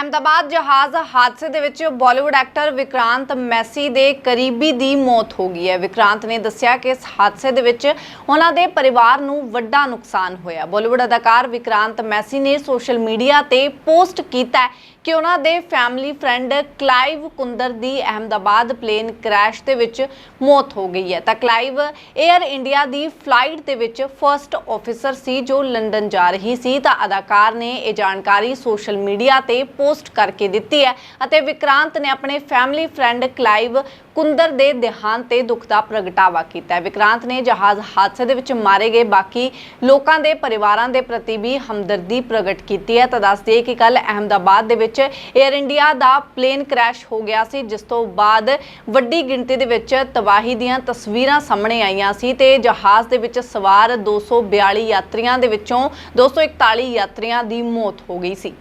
ਅਹਿਮਦਾਬਾਦ ਜਹਾਜ਼ ਹਾਦਸੇ ਦੇ ਵਿੱਚ ਬਾਲੀਵੁੱਡ ਐਕਟਰ ਵਿਕਰਾਂਤ ਮੈਸੀ ਦੇ ਕਰੀਬੀ ਦੀ ਮੌਤ ਹੋ ਗਈ ਹੈ। ਵਿਕਰਾਂਤ ਨੇ ਦੱਸਿਆ ਕਿ ਇਸ ਹਾਦਸੇ ਦੇ ਵਿੱਚ ਉਹਨਾਂ ਦੇ ਪਰਿਵਾਰ ਨੂੰ ਵੱਡਾ ਨੁਕਸਾਨ ਹੋਇਆ। ਬਾਲੀਵੁੱਡ ਅਦਾਕਾਰ ਵਿਕਰਾਂਤ ਮੈਸੀ ਨੇ ਸੋਸ਼ਲ ਮੀਡੀਆ ਤੇ ਪੋਸਟ ਕੀਤਾ ਕਿ ਉਹਨਾਂ ਦੇ ਫੈਮਿਲੀ ਫਰੈਂਡ ਕਲਾਈਵ ਕੁੰਦਰ ਦੀ ਅਹਿਮਦਾਬਾਦ ਪਲੇਨ ਕ੍ਰੈਸ਼ ਦੇ ਵਿੱਚ ਮੌਤ ਹੋ ਗਈ ਹੈ। ਤਾਂ ਕਲਾਈਵ 에ਅਰ ਇੰਡੀਆ ਦੀ ਫਲਾਈਟ ਦੇ ਵਿੱਚ ਫਰਸਟ ਆਫੀਸਰ ਸੀ ਜੋ ਲੰਡਨ ਜਾ ਰਹੀ ਸੀ। ਤਾਂ ਅਦਾਕਾਰ ਨੇ ਇਹ ਜਾਣਕਾਰੀ ਸੋਸ਼ਲ ਮੀਡੀਆ ਤੇ ਪੋਸਟ ਕਰਕੇ ਦਿੱਤੀ ਹੈ ਅਤੇ ਵਿਕਰਾਂਤ ਨੇ ਆਪਣੇ ਫੈਮਿਲੀ ਫਰੈਂਡ ਕਲਾਈਵ ਕੁੰਦਰ ਦੇ ਦੇਹਾਂਤ ਤੇ ਦੁੱਖ ਦਾ ਪ੍ਰਗਟਾਵਾ ਕੀਤਾ ਹੈ। ਵਿਕਰਾਂਤ ਨੇ ਜਹਾਜ਼ ਹਾਦਸੇ ਦੇ ਵਿੱਚ ਮਾਰੇ ਗਏ ਬਾਕੀ ਲੋਕਾਂ ਦੇ ਪਰਿਵਾਰਾਂ ਦੇ ਪ੍ਰਤੀ ਵੀ ਹਮਦਰਦੀ ਪ੍ਰਗਟ ਕੀਤੀ ਹੈ। ਤਾਂ ਦੱਸ ਦਈਏ ਕਿ ਕੱਲ ਅਹਿਮਦਾਬਾਦ ਦੇ ਵਿੱਚ 에ਅਰ ਇੰਡੀਆ ਦਾ ਪਲੇਨ ਕ੍ਰੈਸ਼ ਹੋ ਗਿਆ ਸੀ, ਜਿਸ ਤੋਂ ਬਾਅਦ ਵੱਡੀ ਗਿਣਤੀ ਦੇ ਵਿੱਚ ਤਬਾਹੀ ਦੀਆਂ ਤਸਵੀਰਾਂ ਸਾਹਮਣੇ ਆਈਆਂ ਸੀ ਤੇ ਜਹਾਜ਼ ਦੇ ਵਿੱਚ ਸਵਾਰ 242 ਯਾਤਰੀਆਂ ਦੇ ਵਿੱਚੋਂ 241 ਯਾਤਰੀਆਂ ਦੀ ਮੌਤ ਹੋ ਗਈ ਸੀ।